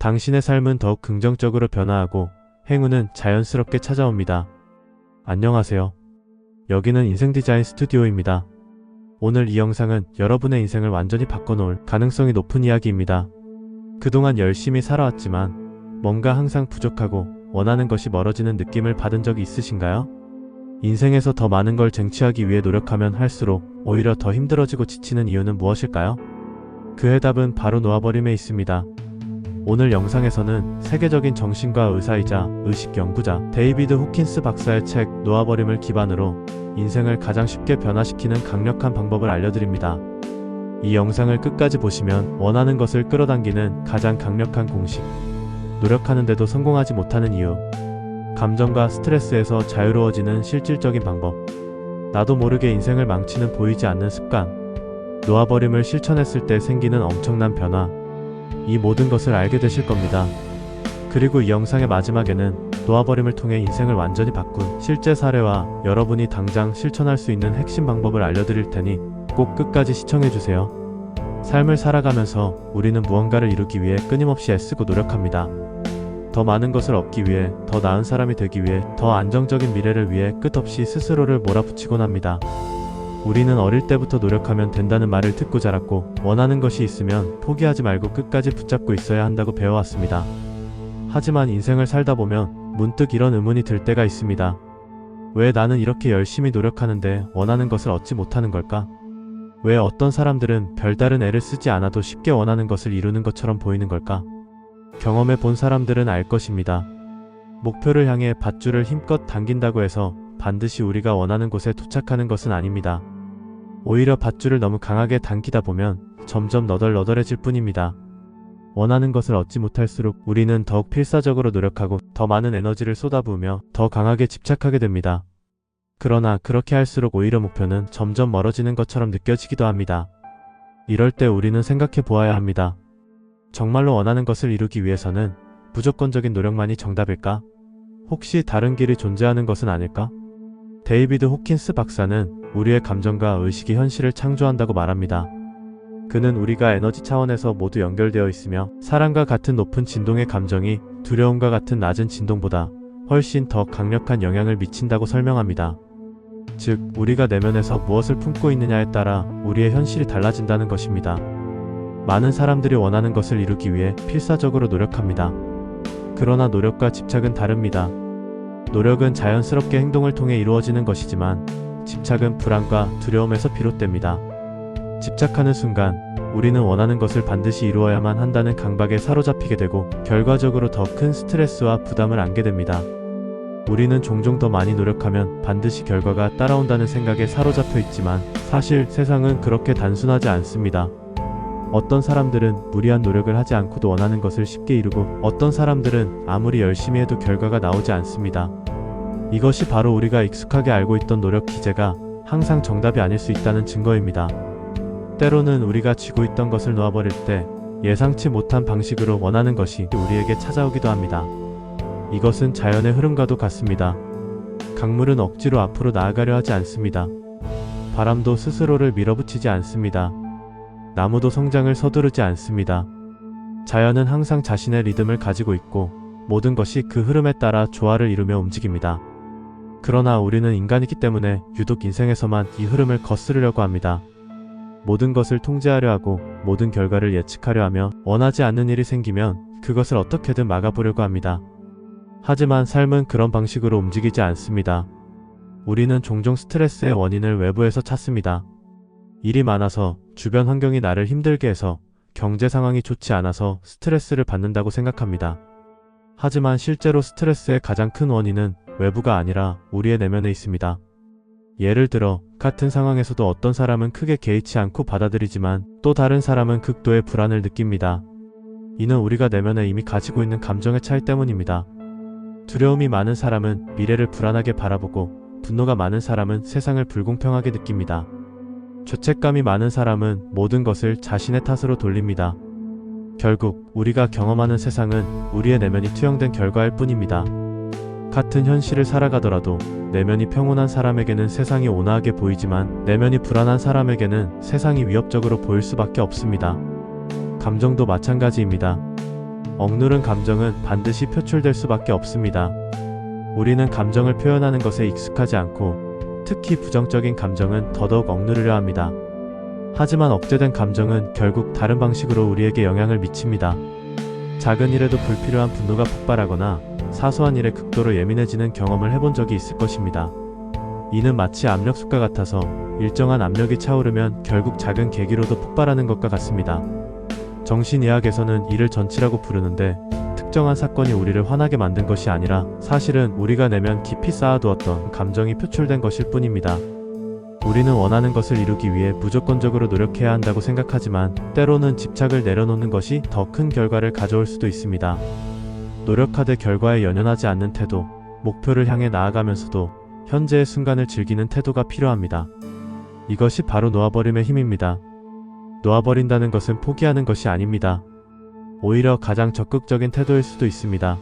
당신의 삶은 더욱 긍정적으로 변화하고 행운은 자연스럽게 찾아옵니다. 안녕하세요. 여기는 인생 디자인 스튜디오입니다. 오늘 이 영상은 여러분의 인생을 완전히 바꿔놓을 가능성이 높은 이야기입니다. 그동안 열심히 살아왔지만 뭔가 항상 부족하고 원하는 것이 멀어지는 느낌을 받은 적이 있으신가요? 인생에서 더 많은 걸 쟁취하기 위해 노력하면 할수록 오히려 더 힘들어지고 지치는 이유는 무엇일까요? 그 해답은 바로 놓아버림에 있습니다. 오늘 영상에서는 세계적인 정신과 의사이자 의식 연구자 데이비드 호킨스 박사의 책 놓아버림을 기반으로 인생을 가장 쉽게 변화시키는 강력한 방법을 알려드립니다. 이 영상을 끝까지 보시면 원하는 것을 끌어당기는 가장 강력한 공식, 노력하는데도 성공하지 못하는 이유, 감정과 스트레스에서 자유로워지는 실질적인 방법, 나도 모르게 인생을 망치는 보이지 않는 습관, 놓아버림을 실천했을 때 생기는 엄청난 변화, 이 모든 것을 알게 되실 겁니다. 그리고 이 영상의 마지막에는 놓아버림을 통해 인생을 완전히 바꾼 실제 사례와 여러분이 당장 실천할 수 있는 핵심 방법을 알려드릴 테니 꼭 끝까지 시청해주세요. 삶을 살아가면서 우리는 무언가를 이루기 위해 끊임없이 애쓰고 노력합니다. 더 많은 것을 얻기 위해, 더 나은 사람이 되기 위해, 더 안정적인 미래를 위해 끝없이 스스로를 몰아붙이곤 합니다. 우리는 어릴 때부터 노력하면 된다는 말을 듣고 자랐고, 원하는 것이 있으면 포기하지 말고 끝까지 붙잡고 있어야 한다고 배워왔습니다. 하지만 인생을 살다 보면 문득 이런 의문이 들 때가 있습니다. 왜 나는 이렇게 열심히 노력하는데 원하는 것을 얻지 못하는 걸까? 왜 어떤 사람들은 별다른 애를 쓰지 않아도 쉽게 원하는 것을 이루는 것처럼 보이는 걸까? 경험해 본 사람들은 알 것입니다. 목표를 향해 밧줄을 힘껏 당긴다고 해서 반드시 우리가 원하는 곳에 도착하는 것은 아닙니다. 오히려 밧줄을 너무 강하게 당기다 보면 점점 너덜너덜해질 뿐입니다. 원하는 것을 얻지 못할수록 우리는 더욱 필사적으로 노력하고 더 많은 에너지를 쏟아부으며 더 강하게 집착하게 됩니다. 그러나 그렇게 할수록 오히려 목표는 점점 멀어지는 것처럼 느껴지기도 합니다. 이럴 때 우리는 생각해 보아야 합니다. 정말로 원하는 것을 이루기 위해서는 무조건적인 노력만이 정답일까? 혹시 다른 길이 존재하는 것은 아닐까? 데이비드 호킨스 박사는 우리의 감정과 의식이 현실을 창조한다고 말합니다. 그는 우리가 에너지 차원에서 모두 연결되어 있으며 사랑과 같은 높은 진동의 감정이 두려움과 같은 낮은 진동보다 훨씬 더 강력한 영향을 미친다고 설명합니다. 즉, 우리가 내면에서 무엇을 품고 있느냐에 따라 우리의 현실이 달라진다는 것입니다. 많은 사람들이 원하는 것을 이루기 위해 필사적으로 노력합니다. 그러나 노력과 집착은 다릅니다. 노력은 자연스럽게 행동을 통해 이루어지는 것이지만 집착은 불안과 두려움에서 비롯됩니다. 집착하는 순간 우리는 원하는 것을 반드시 이루어야만 한다는 강박에 사로잡히게 되고 결과적으로 더 큰 스트레스와 부담을 안게 됩니다. 우리는 종종 더 많이 노력하면 반드시 결과가 따라온다는 생각에 사로잡혀 있지만 사실 세상은 그렇게 단순하지 않습니다. 어떤 사람들은 무리한 노력을 하지 않고도 원하는 것을 쉽게 이루고 어떤 사람들은 아무리 열심히 해도 결과가 나오지 않습니다. 이것이 바로 우리가 익숙하게 알고 있던 노력 기제가 항상 정답이 아닐 수 있다는 증거입니다. 때로는 우리가 쥐고 있던 것을 놓아버릴 때 예상치 못한 방식으로 원하는 것이 우리에게 찾아오기도 합니다. 이것은 자연의 흐름과도 같습니다. 강물은 억지로 앞으로 나아가려 하지 않습니다. 바람도 스스로를 밀어붙이지 않습니다. 나무도 성장을 서두르지 않습니다. 자연은 항상 자신의 리듬을 가지고 있고 모든 것이 그 흐름에 따라 조화를 이루며 움직입니다. 그러나 우리는 인간이기 때문에 유독 인생에서만 이 흐름을 거스르려고 합니다. 모든 것을 통제하려 하고 모든 결과를 예측하려 하며 원하지 않는 일이 생기면 그것을 어떻게든 막아보려고 합니다. 하지만 삶은 그런 방식으로 움직이지 않습니다. 우리는 종종 스트레스의 원인을 외부에서 찾습니다. 일이 많아서 주변 환경이 나를 힘들게 해서 경제 상황이 좋지 않아서 스트레스를 받는다고 생각합니다. 하지만 실제로 스트레스의 가장 큰 원인은 외부가 아니라 우리의 내면에 있습니다. 예를 들어 같은 상황에서도 어떤 사람은 크게 개의치 않고 받아들이지만 또 다른 사람은 극도의 불안을 느낍니다. 이는 우리가 내면에 이미 가지고 있는 감정의 차이 때문입니다. 두려움이 많은 사람은 미래를 불안하게 바라보고 분노가 많은 사람은 세상을 불공평하게 느낍니다. 죄책감이 많은 사람은 모든 것을 자신의 탓으로 돌립니다. 결국 우리가 경험하는 세상은 우리의 내면이 투영된 결과일 뿐입니다. 같은 현실을 살아가더라도 내면이 평온한 사람에게는 세상이 온화하게 보이지만 내면이 불안한 사람에게는 세상이 위협적으로 보일 수밖에 없습니다. 감정도 마찬가지입니다. 억누른 감정은 반드시 표출될 수밖에 없습니다. 우리는 감정을 표현하는 것에 익숙하지 않고 특히 부정적인 감정은 더더욱 억누르려 합니다. 하지만 억제된 감정은 결국 다른 방식으로 우리에게 영향을 미칩니다. 작은 일에도 불필요한 분노가 폭발하거나 사소한 일에 극도로 예민해지는 경험을 해본 적이 있을 것입니다. 이는 마치 압력솥과 같아서 일정한 압력이 차오르면 결국 작은 계기로도 폭발하는 것과 같습니다. 정신의학에서는 이를 전치라고 부르는데 특정한 사건이 우리를 화나게 만든 것이 아니라 사실은 우리가 내면 깊이 쌓아두었던 감정이 표출된 것일 뿐입니다. 우리는 원하는 것을 이루기 위해 무조건적으로 노력해야 한다고 생각하지만 때로는 집착을 내려놓는 것이 더 큰 결과를 가져올 수도 있습니다. 노력하되 결과에 연연하지 않는 태도, 목표를 향해 나아가면서도 현재의 순간을 즐기는 태도가 필요합니다. 이것이 바로 놓아버림의 힘입니다. 놓아버린다는 것은 포기하는 것이 아닙니다. 오히려 가장 적극적인 태도일 수도 있습니다.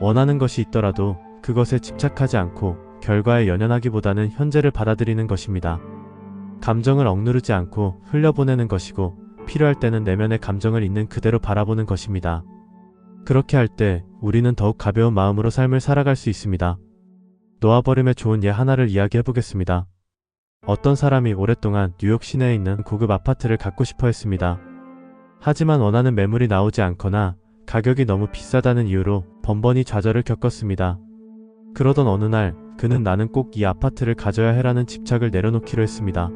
원하는 것이 있더라도 그것에 집착하지 않고 결과에 연연하기보다는 현재를 받아들이는 것입니다. 감정을 억누르지 않고 흘려보내는 것이고 필요할 때는 내면의 감정을 있는 그대로 바라보는 것입니다. 그렇게 할 때 우리는 더욱 가벼운 마음으로 삶을 살아갈 수 있습니다. 놓아버림의 좋은 예 하나를 이야기해 보겠습니다. 어떤 사람이 오랫동안 뉴욕 시내에 있는 고급 아파트를 갖고 싶어 했습니다. 하지만 원하는 매물이 나오지 않거나 가격이 너무 비싸다는 이유로 번번이 좌절을 겪었습니다. 그러던 어느 날 그는 나는 꼭 이 아파트를 가져야 해라는 집착을 내려놓기로 했습니다.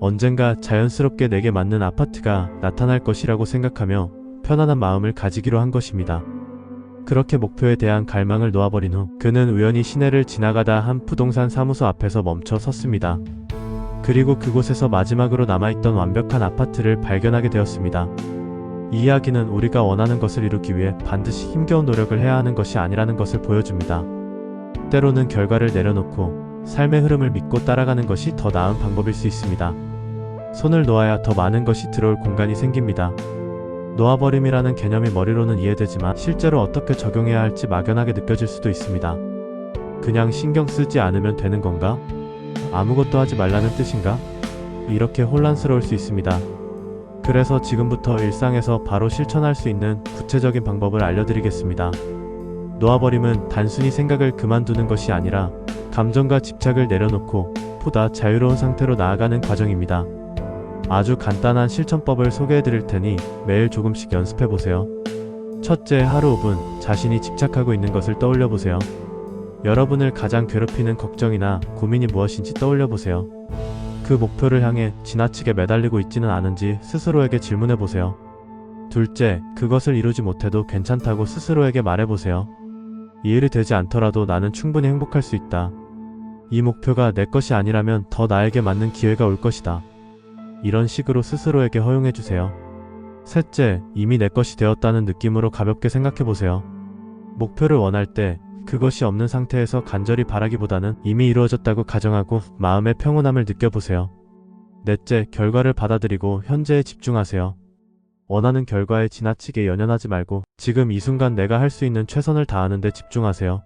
언젠가 자연스럽게 내게 맞는 아파트가 나타날 것이라고 생각하며 편안한 마음을 가지기로 한 것입니다. 그렇게 목표에 대한 갈망을 놓아버린 후 그는 우연히 시내를 지나가다 한 부동산 사무소 앞에서 멈춰 섰습니다. 그리고 그곳에서 마지막으로 남아있던 완벽한 아파트를 발견하게 되었습니다. 이 이야기는 우리가 원하는 것을 이루기 위해 반드시 힘겨운 노력을 해야 하는 것이 아니라는 것을 보여줍니다. 때로는 결과를 내려놓고 삶의 흐름을 믿고 따라가는 것이 더 나은 방법일 수 있습니다. 손을 놓아야 더 많은 것이 들어올 공간이 생깁니다. 놓아버림이라는 개념이 머리로는 이해되지만 실제로 어떻게 적용해야 할지 막연하게 느껴질 수도 있습니다. 그냥 신경 쓰지 않으면 되는 건가? 아무것도 하지 말라는 뜻인가? 이렇게 혼란스러울 수 있습니다. 그래서 지금부터 일상에서 바로 실천할 수 있는 구체적인 방법을 알려드리겠습니다. 놓아버림은 단순히 생각을 그만두는 것이 아니라 감정과 집착을 내려놓고 보다 자유로운 상태로 나아가는 과정입니다. 아주 간단한 실천법을 소개해 드릴 테니 매일 조금씩 연습해 보세요. 첫째, 하루 5분 자신이 집착하고 있는 것을 떠올려 보세요. 여러분을 가장 괴롭히는 걱정이나 고민이 무엇인지 떠올려 보세요. 그 목표를 향해 지나치게 매달리고 있지는 않은지 스스로에게 질문해 보세요. 둘째, 그것을 이루지 못해도 괜찮다고 스스로에게 말해 보세요. 이 일이 되지 않더라도 나는 충분히 행복할 수 있다. 이 목표가 내 것이 아니라면 더 나에게 맞는 기회가 올 것이다. 이런 식으로 스스로에게 허용해 주세요. 셋째, 이미 내 것이 되었다는 느낌으로 가볍게 생각해 보세요. 목표를 원할 때 그것이 없는 상태에서 간절히 바라기보다는 이미 이루어졌다고 가정하고 마음의 평온함을 느껴보세요. 넷째, 결과를 받아들이고 현재에 집중하세요. 원하는 결과에 지나치게 연연하지 말고 지금 이 순간 내가 할 수 있는 최선을 다하는 데 집중하세요.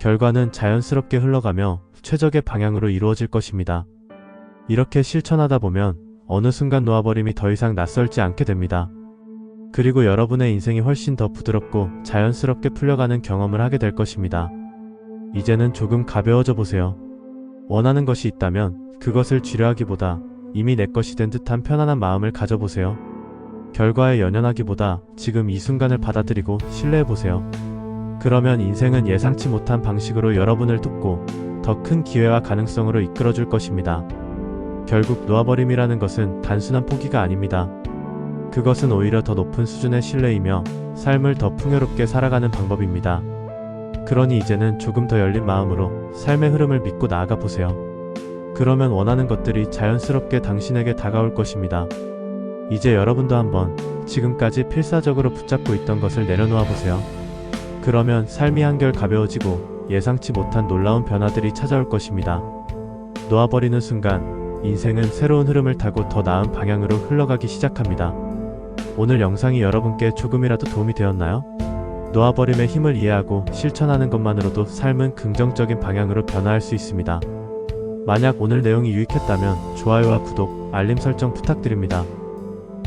결과는 자연스럽게 흘러가며 최적의 방향으로 이루어질 것입니다. 이렇게 실천하다 보면 어느 순간 놓아버림이 더 이상 낯설지 않게 됩니다. 그리고 여러분의 인생이 훨씬 더 부드럽고 자연스럽게 풀려가는 경험을 하게 될 것입니다. 이제는 조금 가벼워져 보세요. 원하는 것이 있다면 그것을 쥐려하기보다 이미 내 것이 된 듯한 편안한 마음을 가져보세요. 결과에 연연하기보다 지금 이 순간을 받아들이고 신뢰해 보세요. 그러면 인생은 예상치 못한 방식으로 여러분을 돕고 더 큰 기회와 가능성으로 이끌어 줄 것입니다. 결국 놓아버림이라는 것은 단순한 포기가 아닙니다. 그것은 오히려 더 높은 수준의 신뢰이며 삶을 더 풍요롭게 살아가는 방법입니다. 그러니 이제는 조금 더 열린 마음으로 삶의 흐름을 믿고 나아가 보세요. 그러면 원하는 것들이 자연스럽게 당신에게 다가올 것입니다. 이제 여러분도 한번 지금까지 필사적으로 붙잡고 있던 것을 내려놓아 보세요. 그러면 삶이 한결 가벼워지고 예상치 못한 놀라운 변화들이 찾아올 것입니다. 놓아버리는 순간 인생은 새로운 흐름을 타고 더 나은 방향으로 흘러가기 시작합니다. 오늘 영상이 여러분께 조금이라도 도움이 되었나요? 놓아버림의 힘을 이해하고 실천하는 것만으로도 삶은 긍정적인 방향으로 변화할 수 있습니다. 만약 오늘 내용이 유익했다면 좋아요와 구독, 알림 설정 부탁드립니다.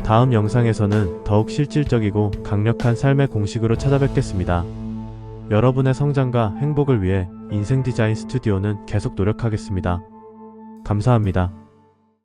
다음 영상에서는 더욱 실질적이고 강력한 삶의 공식으로 찾아뵙겠습니다. 여러분의 성장과 행복을 위해 인생 디자인 스튜디오는 계속 노력하겠습니다. 감사합니다.